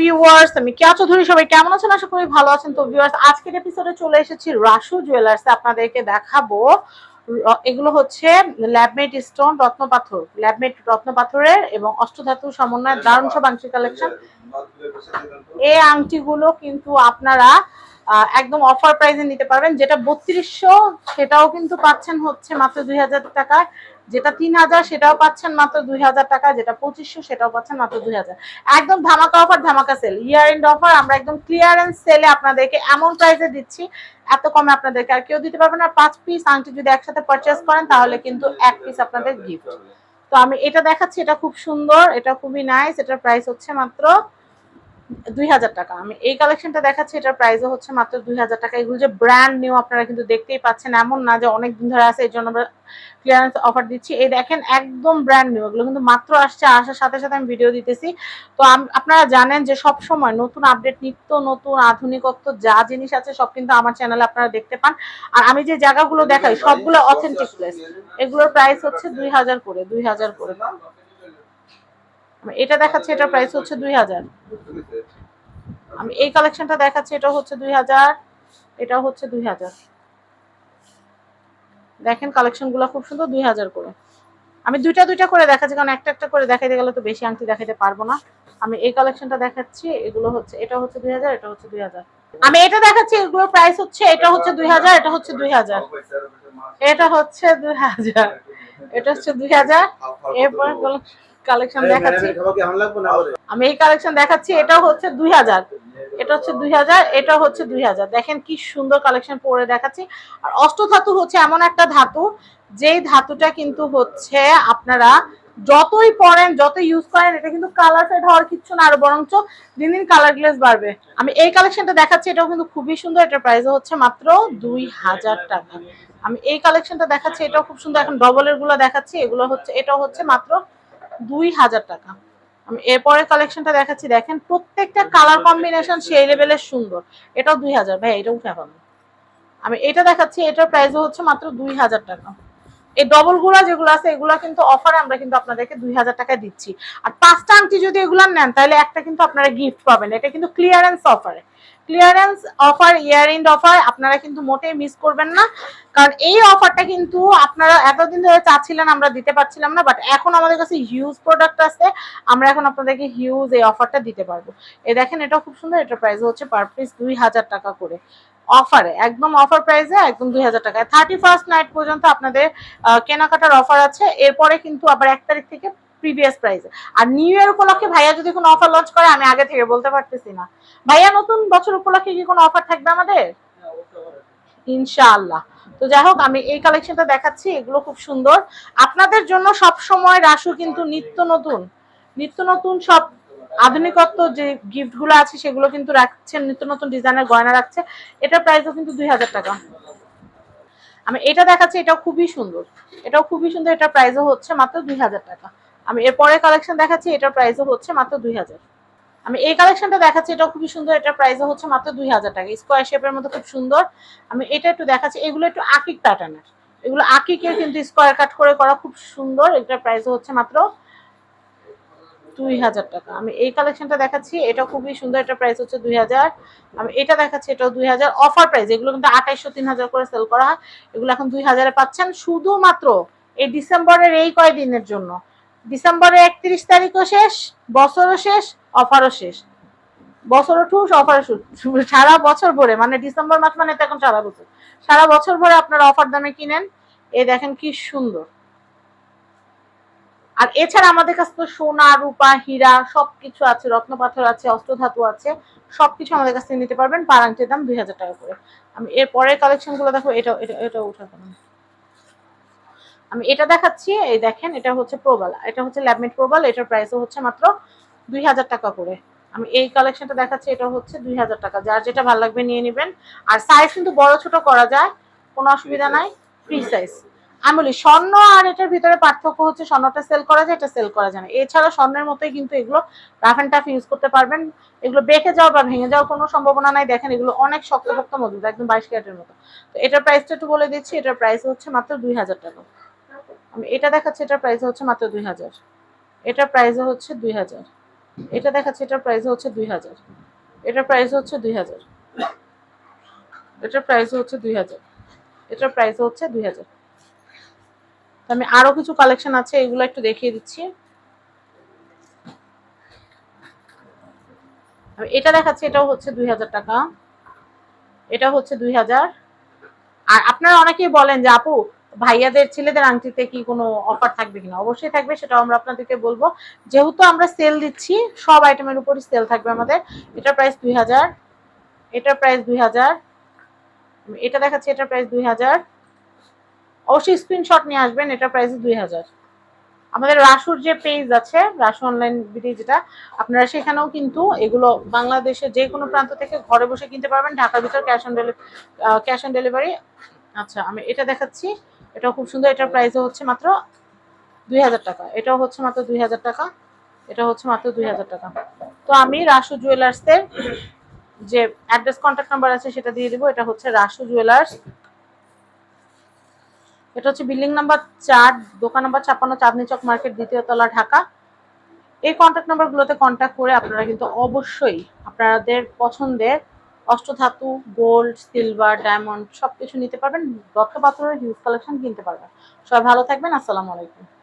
Viewers আমি কেয়া চৌধুরী সবাই কেমন আছেন? আশা করি ভালো আছেন। তো ভিউয়ার্স আজকের এপিসোডে চলে এসেছি রাসু জুয়েলার্সে আপনাদেরকে দেখাবো এগুলো হচ্ছে ল্যাবমেট স্টোন রত্ন পাথর ল্যাবমেট রত্ন পাথরের এবং অষ্টধাতু সমন্বয় দারুণ সব আংটি কালেকশন এই আংটিগুলো কিন্তু আপনারা একদম অফার প্রাইসে নিতে পারবেন। যেটা বত্রিশশো, সেটাও কিন্তু পাচ্ছেন হচ্ছে মাত্র দুই হাজার টাকায়। যেটা তিন হাজার, সেটাও পাচ্ছেন মাত্র দুই হাজার টাকা যেটা পঁচিশশো, সেটাও পাচ্ছেন মাত্র দুই হাজার। একদম ধামাকা অফার ধামাকা সেল ইয়ার এন্ড অফার আমরা একদম ক্লিয়ারেন্স সেলে আপনাদেরকে এমন প্রাইসে দিচ্ছি, এত কমে আপনাদেরকে আর কেউ দিতে পারবে না। পাঁচ পিস আংটি যদি একসাথে পারচেস করেন, তাহলে কিন্তু এক পিস আপনাদের গিফট তো আমি এটা দেখাচ্ছি, এটা খুব সুন্দর, এটা খুবই নাইস এটার প্রাইস হচ্ছে মাত্র দুই হাজার টাকা। আমি এই কালেকশনটা দেখাচ্ছি, এটার প্রাইসও হচ্ছে মাত্র দুই হাজার টাকা। এগুলো যে ব্র্যান্ড নিউ আপনারা কিন্তু দেখতেই পাচ্ছেন, এমন না যে অনেক দিন ধরে আছে, এই জন্য আমরা ক্লিয়ারেন্স অফার দিচ্ছি। এই দেখেন, একদম ব্র্যান্ড নিউ এগুলো কিন্তু মাত্র আসছে, আসার সাথে সাথে আমি ভিডিও দিতেছি। তো আপনারা জানেন যে সব সময় নতুন আপডেট নিত্য নতুন, আধুনিকত্ব, যা জিনিস আছে, সব কিন্তু আমার চ্যানেলে আপনারা দেখতে পান। আর আমি যে জায়গাগুলো দেখাই, সবগুলো অথেন্টিক প্লেস এগুলোর প্রাইস হচ্ছে দুই হাজার করে, দুই হাজার করে। এটা দেখাচ্ছে, এটার প্রাইস হচ্ছে দুই হাজার। আমি এই কালেকশনটা দেখাচ্ছি, এটা হচ্ছে দুই হাজার, এটা হচ্ছে দুই হাজার। দেখেন কালেকশনগুলো খুব সুন্দর, দুই হাজার করে। আমি দুইটা দুইটা করে দেখাচ্ছি, কারণ একটা একটা করে দেখাইতে গেলে তো বেশি আংটি দেখাইতে পারব না। আমি এই কালেকশনটা দেখাচ্ছি, এগুলো হচ্ছে, এটা হচ্ছে দুই হাজার, এটা হচ্ছে দুই হাজার। আমি এটা দেখাচ্ছি, এগুলোর প্রাইস হচ্ছে, এটা হচ্ছে দুই হাজার, এটা হচ্ছে দুই হাজার। এটা হচ্ছে দুই হাজার, এটা হচ্ছে দুই হাজার। এরপর কালেকশন দেখাচ্ছি। আমি এই কালেকশন দেখাচ্ছি এটা হচ্ছে দুই হাজার। এটা হচ্ছে দুই হাজার এটা হচ্ছে দুই হাজার। দেখেন কি সুন্দর কালেকশন পরে দেখাচ্ছি। আর অষ্টধাতু হচ্ছে এমন একটা ধাতু যেই ধাতুটা কিন্তু হচ্ছে আপনারা যতই পরেন যত ইউজ করেন এটা কিন্তু কালার ফেড হওয়ার কিচ্ছু না আর বরঞ্চ দিন দিন কালার গ্লেস বাড়বে। আমি এই কালেকশনটা দেখাচ্ছি এটাও কিন্তু খুবই সুন্দর। এটার প্রাইস হচ্ছে মাত্র দুই হাজার টাকা। আমি এই কালেকশনটা দেখাচ্ছি এটাও খুব সুন্দর। এখন ডবলেরগুলো দেখাচ্ছি এগুলো হচ্ছে এটাও হচ্ছে মাত্র দুই হাজার টাকা। আমি এরপরে কালেকশনটা দেখাচ্ছি। দেখেন, প্রত্যেকটা কালার কম্বিনেশন সেই লেভেলের সুন্দর। এটাও দুই হাজার। ভাই এটাও পাবেন আমি এটা দেখাচ্ছি, এটার প্রাইসও হচ্ছে মাত্র দুই হাজার টাকা। এই ডবলগুলা যেগুলো আছে, এগুলা কিন্তু অফারে আমরা কিন্তু আপনাদেরকে দুই হাজার টাকা দিচ্ছি। আর পাঁচটা আংটি যদি এগুলো নেন, তাহলে একটা কিন্তু আপনারা গিফট পাবেন। এটা কিন্তু ক্লিয়ারেন্স অফারে clearance offer year end offer আপনারা কিন্তু মোটেই মিস করবেন না। কারণ এই অফারটা কিন্তু আপনারা এতদিন ধরে চাচ্ছিলেন, আমরা দিতে পারছিলাম না বাট এখন আমাদের কাছে হিউজ প্রোডাক্ট আছে আমরা এখন আপনাদেরকে হিউজ এই অফারটা দিতে পারব। এ দেখেন এটা খুব সুন্দর, এটা প্রাইস হচ্ছে পার পিস দুই হাজার টাকা করে। অফারে একদম অফার প্রাইসে একদম দুই হাজার টাকায়। থার্টি ফার্স্ট নাইট পর্যন্ত আপনাদের কেনাকাটার অফার আছে, এরপরে কিন্তু আবার এক তারিখ থেকে প্রিভিয়াস প্রাইসে আর নিউ ইয়ার উপলক্ষে ভাইয়া যদি কোনো অফার লঞ্চ করে, আমি আগে থেকে বলতে পারতেছি না। ভাইয়া, নতুন বছর উপলক্ষে কি কোনো অফার থাকবে আমাদের? ইনশাআল্লাহ। তো যাই হোক, আমি এই কালেকশনটা দেখাচ্ছি, এগুলো খুব সুন্দর। আপনাদের জন্য সব সময় রাসু কিন্তু নিত্য নতুন। নিত্য নতুন সব আধুনিকত্ব যে গিফটগুলো আছে, সেগুলো কিন্তু রাখছেন, নিত্য নতুন ডিজাইনের গয়না রাখছে। এটার প্রাইসও কিন্তু দুই হাজার টাকা। আমি এটা দেখাচ্ছি, এটাও খুবই সুন্দর। এটাও খুবই সুন্দর, এটার প্রাইসও হচ্ছে মাত্র দুই হাজার টাকা। আমি এরপরে কালেকশন দেখাচ্ছি, এটার প্রাইসও হচ্ছে মাত্র দুই হাজার। আমি এই কালেকশনটা দেখাচ্ছি এটা খুবই সুন্দর, এটার প্রাইসও হচ্ছে মাত্র দুই হাজার টাকা। স্কোয়ার শেপের মতো খুব সুন্দর। আমি এটা একটু দেখাচ্ছি, এগুলো একটু আকিক প্যাটার্নের এগুলো আকিকের কিন্তু স্কোয়ার কাট করে করা খুব সুন্দর, এটার প্রাইসও হচ্ছে মাত্র দুই হাজার টাকা। আমি এই কালেকশনটা দেখাচ্ছি এটা খুবই সুন্দর এটা প্রাইস হচ্ছে দুই হাজার। আমি এটা দেখাচ্ছি, এটাও দুই হাজার। অফার প্রাইস এগুলো কিন্তু আঠাইশশো, তিন হাজার করে সেল করা হয়। এগুলো এখন দুই হাজারে পাচ্ছেন, শুধুমাত্র এই ডিসেম্বরের এই কয়দিনের জন্য। ডিসেম্বরের একত্রিশ তারিখও শেষ, বছরও শেষ, অফারও শেষ। বছরও ঠুস, অফারও ঠুস। সারা বছর ভরে মানে ডিসেম্বর মাস মানে এখন সারা বছর। সারা বছর ভরে আপনারা অফার দামে কিনেন। এ দেখেন কি সুন্দর। আর এছাড়া আমাদের কাছে তো সোনা, রূপা, হীরা, সবকিছু আছে রত্ন পাথর আছে, অস্ত্রধাতু আছে, সবকিছু আমাদের কাছ থেকে নিতে পারবেন। পার আংটির দাম দুই হাজার টাকা করে। আমি এর পরের কালেকশনগুলো দেখো এটা এটা এটা উঠে ফেলাম। আমি এটা দেখাচ্ছি, এই দেখেন, এটা হচ্ছে প্রবাল এটা হচ্ছে ল্যাবমেট প্রবাল এটার প্রাইসও হচ্ছে মাত্র দুই হাজার টাকা করে। আমি এই কালেকশনটা দেখাচ্ছি, এটা হচ্ছে দুই হাজার টাকা। যার যেটা ভালো লাগবে নিয়ে নেবেন। আর সাইজ কিন্তু বড় ছোট করা যায়, কোনো অসুবিধা নাই ফ্রি সাইজ আমি বলি, স্বর্ণ আর এটার ভিতরে পার্থক্য হচ্ছে, স্বর্ণটা সেল করা যায়, এটা সেল করা যায় না। এছাড়া স্বর্ণের মতোই কিন্তু এগুলো রাফ অ্যান্ড টাফ ইউজ করতে পারবেন। এগুলো বেঁকে যাওয়া বা ভেঙে যাওয়ার কোনো সম্ভাবনা নাই। দেখেন, এগুলো অনেক শক্তপোক্ত মজবুত একদম বাইশ ক্যারেটের মতো। তো এটার প্রাইসটা একটু বলে দিচ্ছি, এটার প্রাইস হচ্ছে মাত্র দুই হাজার টাকা। এটা দেখাচ্ছি, এটার প্রাইস হচ্ছে মাত্র দুই হাজার। এটার প্রাইস হচ্ছে দুই হাজার। এটা দেখাচ্ছে, এটার প্রাইস হচ্ছে দুই হাজার। এটার প্রাইস হচ্ছে দুই হাজার। এটার প্রাইস হচ্ছে দুই হাজার। এটার প্রাইস হচ্ছে দুই হাজার। আমি আরও কিছু কালেকশন আছে, এগুলো একটু দেখিয়ে দিচ্ছি। এটা দেখাচ্ছি, এটাও হচ্ছে দুই হাজার টাকা। এটা হচ্ছে দুই হাজার। আর আপনারা অনেকেই বলেন যে, আপু ভাইয়াদের, ছেলেদের আংটিতে কি কোনো অফার থাকবে কিনা? অবশ্যই থাকবে, সেটাও আমরা আপনাদেরকে বলব। যেহেতু আমরা সেল দিচ্ছি, সব আইটেমের উপরই সেল থাকবে আমাদের। এটার প্রাইস দুই হাজার, এটার প্রাইস দুই হাজার, এটা দেখাচ্ছি, এটার প্রাইস দুই হাজার। অবশ্যই স্ক্রিনশট নিয়ে আসবেন, এটার প্রাইস দুই হাজার। আমাদের রাসুর যে পেজ আছে, রাসু অনলাইন বিডি যেটা, আপনারা সেখানেও কিন্তু এগুলো বাংলাদেশের যে কোনো প্রান্ত থেকে ঘরে বসে কিনতে পারবেন। ঢাকার ভিতর cash on delivery cash on delivery আচ্ছা আমি এটা দেখাচ্ছি। এটাও খুব সুন্দর, এটার প্রাইসও হচ্ছে মাত্র দুই হাজার টাকা। এটাও হচ্ছে মাত্র দুই হাজার টাকা এটা হচ্ছে মাত্র দুই হাজার টাকা। তো আমি রাসু জুয়েলার্সের যে অ্যাড্রেস কন্ট্যাক্ট নাম্বার আছে সেটা দিয়ে দিব, এটা হচ্ছে রাসু জুয়েলার্স। এটা হচ্ছে বিল্ডিং নাম্বার চার, দোকান নাম্বার ছাপ্পান্ন, চাঁদনি চক মার্কেট, দ্বিতীয় তলা, ঢাকা। এই কন্ট্যাক্ট নাম্বারগুলোতে কন্ট্যাক্ট করে আপনারা কিন্তু অবশ্যই আপনাদের পছন্দের অষ্টধাতু গোল্ড সিলভার ডায়মন্ড সব কিছু নিতে পারবেন। রত্ন পাথরের হিউজ কালেকশন কিনতে পারবেন। সবাই ভালো থাকবেন। আসসালামু আলাইকুম।